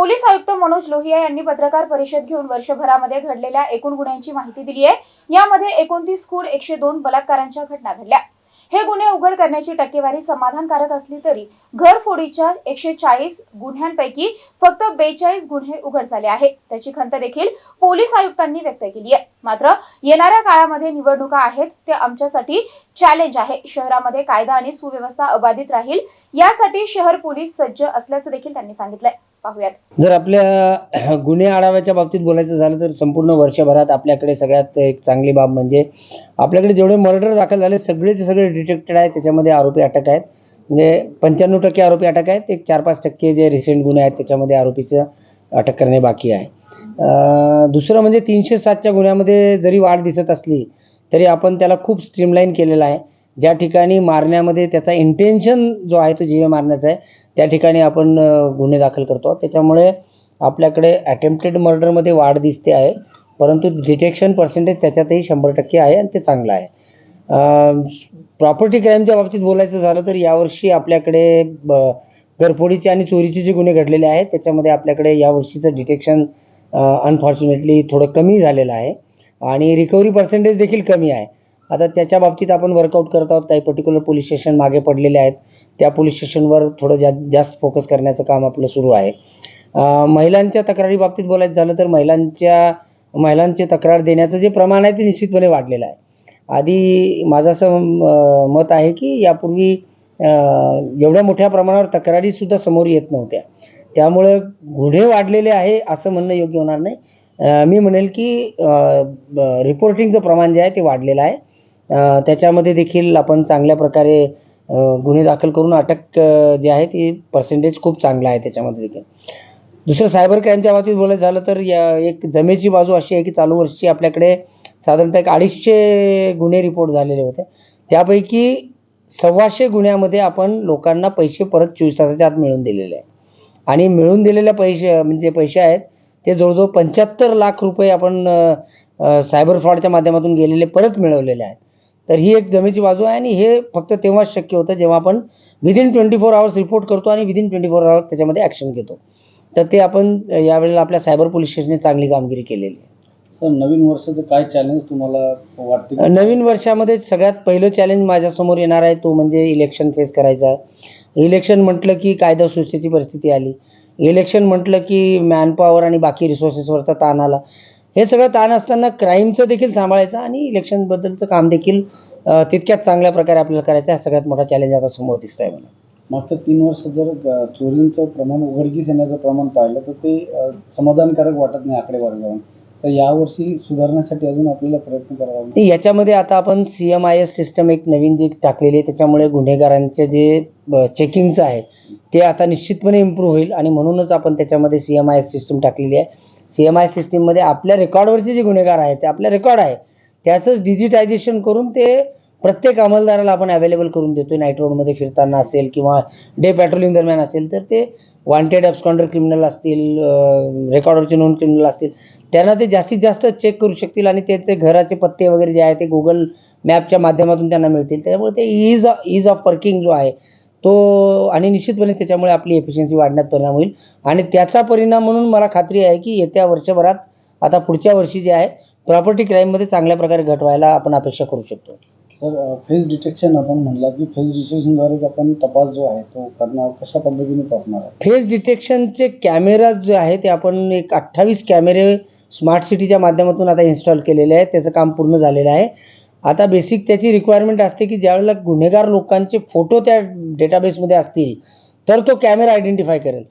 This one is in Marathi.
पोलीस आयुक्त मनोज लोहिया यांनी पत्रकार परिषद घेऊन वर्षभरामध्ये घडलेल्या एकूण गुन्ह्यांची माहिती दिली आहे. यामध्ये एकोणतीस खून एकशे दोन बलात्कारांच्या घटना घडल्या. हे गुन्हे उघड करण्याची टक्केवारी समाधानकारक असली तरी घरफोडीच्या एकशे चाळीस गुन्ह्यांपैकी फक्त बेचाळीस गुन्हे उघड झाले आहे त्याची खंत देखील पोलीस आयुक्तांनी व्यक्त केली आहे. मात्र येणाऱ्या काळामध्ये निवडणुका आहेत ते आमच्यासाठी चॅलेंज आहे. शहरामध्ये कायदा आणि सुव्यवस्था अबाधित राहील यासाठी शहर पोलीस सज्ज असल्याचं देखील त्यांनी सांगितलंय. पाहूयात. जर आपल्या गुन्हे आढाव्याच्या बाबतीत बोलायचं झालं तर संपूर्ण वर्षभरात आपल्याकडे सगळ्यात एक चांगली बाब म्हणजे आपल्याकडे जेवढे मर्डर दाखल झाले सगळेचे सगळे डिटेक्टेड आहेत. त्याच्यामध्ये आरोपी अटक आहेत. म्हणजे पंच्याण्णव टक्के आरोपी अटक आहेत. एक चार पाच टक्के जे रिसेंट गुन्हे आहेत त्याच्यामध्ये आरोपीचं अटक करणे बाकी आहे. दुसरं म्हणजे तीनशे सातच्या गुन्ह्यामध्ये जरी वाढ दिसत असली तरी आपण त्याला खूप स्ट्रीमलाईन केलेला आहे. ज्या ठिकाणी मारण्यामध्ये त्याचा इंटेन्शन जो आहे तो जीवे मारण्याचा आहे त्या ठिकाणी आपण गुन्हे दाखल करतो. त्याच्यामुळे आपल्याकडे अटेम्प्टेड मर्डरमध्ये वाढ दिसते आहे परंतु डिटेक्शन पर्सेंटेज त्याच्यातही शंभर टक्के आहे आणि ते चांगलं आहे. प्रॉपर्टी क्राईमच्या बाबतीत बोलायचं झालं तर यावर्षी आपल्याकडे घरफोडीचे आणि चोरीचे जे गुन्हे घडलेले आहेत त्याच्यामध्ये आपल्याकडे यावर्षीचं डिटेक्शन अनफॉर्च्युनेटली थोडं कमी झालेलं आहे. आणि रिकव्हरी पर्सेंटेज देखील कमी आहे. आता त्याच्या बाबतीत आपण वर्कआउट करत आहोत. काही पर्टिक्युलर पोलीस स्टेशन मागे पडलेले आहेत. त्या पोलीस स्टेशनवर थोडं जा जास्त फोकस करण्याचं काम आपलं सुरू आहे. महिलांच्या तक्रारी बाबतीत बोलायचं झालं तर महिलांच्या महिलांचे तक्रार देण्याचं जे प्रमाण आहे ते निश्चितपणे वाढलेलं आहे. आधी माझं असं मत आहे की यापूर्वी एवढ्या मोठ्या प्रमाणावर तक्रारीसुद्धा समोर येत नव्हत्या. त्यामुळं गुन्हे वाढलेले आहे असं म्हणणं योग्य होणार नाही. मी म्हणेल की रिपोर्टिंगचं प्रमाण जे आहे ते वाढलेलं आहे. त्याच्यामध्ये देखील आपण चांगल्या प्रकारे गुन्हे दाखल करून अटक जी जे आहे ती पर्सेंटेज खूप चांगला आहे त्याच्यामध्ये देखील. दुसरं सायबर क्राईमच्या बाबतीत बोलायचं झालं तर या एक जमेची बाजू अशी आहे की चालू वर्षी आपल्याकडे साधारणतः एक अडीचशे गुन्हे रिपोर्ट झालेले होते. त्यापैकी सव्वाशे गुन्ह्यामध्ये आपण लोकांना पैसे परत चोवीस तासाच्या आत मिळवून दिलेले आहे. आणि मिळून दिलेल्या पैसे म्हणजे पैसे आहेत ते जवळजवळ पंच्याहत्तर लाख रुपये आपण सायबर फ्रॉडच्या माध्यमातून गेलेले परत मिळवलेले आहेत. तर ही एक जमेची बाजू आहे आणि हे फक्त तेव्हाच शक्य होतं जेव्हा आपण within twenty four hours report करतो आणि विदिन ट्वेंटी फोर आवर्स त्याच्यामध्ये ॲक्शन घेतो. तर ते आपण यावेळेला आपल्या सायबर पोलीस स्टेशनने चांगली कामगिरी केलेली आहे. सर नवीन वर्षाचं काय चॅलेंज तुम्हाला वाटते? नवीन वर्षामध्ये सगळ्यात पहिलं चॅलेंज माझ्यासमोर येणार आहे तो म्हणजे इलेक्शन फेस करायचा. आहे इलेक्शन म्हटलं की कायदा सुव्यवस्थेची परिस्थिती आली. इलेक्शन म्हटलं की मॅनपॉवर आणि बाकी रिसोर्सेसवरचा ताण आला. हे सगळं ताण असताना क्राईमचं देखील सांभाळायचं आणि इलेक्शनबद्दलचं काम देखील तितक्याच चांगल्या प्रकारे आपल्याला करायचं हा सगळ्यात मोठा चॅलेंज आता समोर दिसत आहे मला. मागच्या तीन वर्षात जर चोरींचं प्रमाण उघडकीस येण्याचं प्रमाण पाहिलं तर ते समाधानकारक वाटत नाही आकडेवारी जाऊन तर यावर्षी सुधारण्यासाठी अजून आपल्याला प्रयत्न करावा लागेल. याच्यामध्ये आता आपण C M I S system एक नवीन जी टाकलेली आहे त्याच्यामुळे गुन्हेगारांचे जे चेकिंगचं आहे ते आता निश्चितपणे इम्प्रूव्ह होईल आणि म्हणूनच आपण त्याच्यामध्ये C M I S system टाकलेली आहे. सी एम आय सिस्टीममध्ये आपल्या रेकॉर्डवरचे जे गुन्हेगार आहेत ते आपल्या रेकॉर्ड आहे त्याचंच डिजिटायझेशन करून ते प्रत्येक अंमलदाराला आपण अवेलेबल करून देतो नाईट रोडमध्ये फिरताना असेल किंवा डे पॅट्रोलिंग दरम्यान असेल तर ते वॉन्टेड ॲब्सकॉन्डर क्रिमिनल असतील रेकॉर्डवरचे नॉन क्रिमिनल असतील त्यांना ते जास्तीत जास्त चेक करू शकतील आणि त्याचे घराचे पत्ते वगैरे जे आहे ते गुगल मॅपच्या माध्यमातून त्यांना मिळतील. त्यामुळे ते इज इज ऑफ वर्किंग जो आहे तो आणि निश्चितपणे त्याच्यामुळे आपली एफिशियन्सी वाढण्यात परिणाम होईल. आणि त्याचा परिणाम म्हणून मला खात्री आहे की येत्या वर्षभरात आता पुढच्या वर्षी जे आहे प्रॉपर्टी क्राईममध्ये चांगल्या प्रकारे घट व्हायला आपण अपेक्षा करू शकतो. सर फेस डिटेक्शन आपण म्हणला की फेस डिटेक्शनद्वारे आपण तपास जो आहे तो करणार कशा पद्धतीने आहे? फेस डिटेक्शनचे कॅमेराज जे आहे ते आपण एक अठ्ठावीस कॅमेरे स्मार्ट सिटीच्या माध्यमातून आता इन्स्टॉल केलेले आहेत. त्याचं काम पूर्ण झालेलं आहे. आता बेसिक त्याची रिक्वायरमेंट असते की ज्यावेळेला गुन्हेगार लोकांचे फोटो त्या डेटाबेसमध्ये असतील तर तो कॅमेरा आयडेंटिफाय करेल.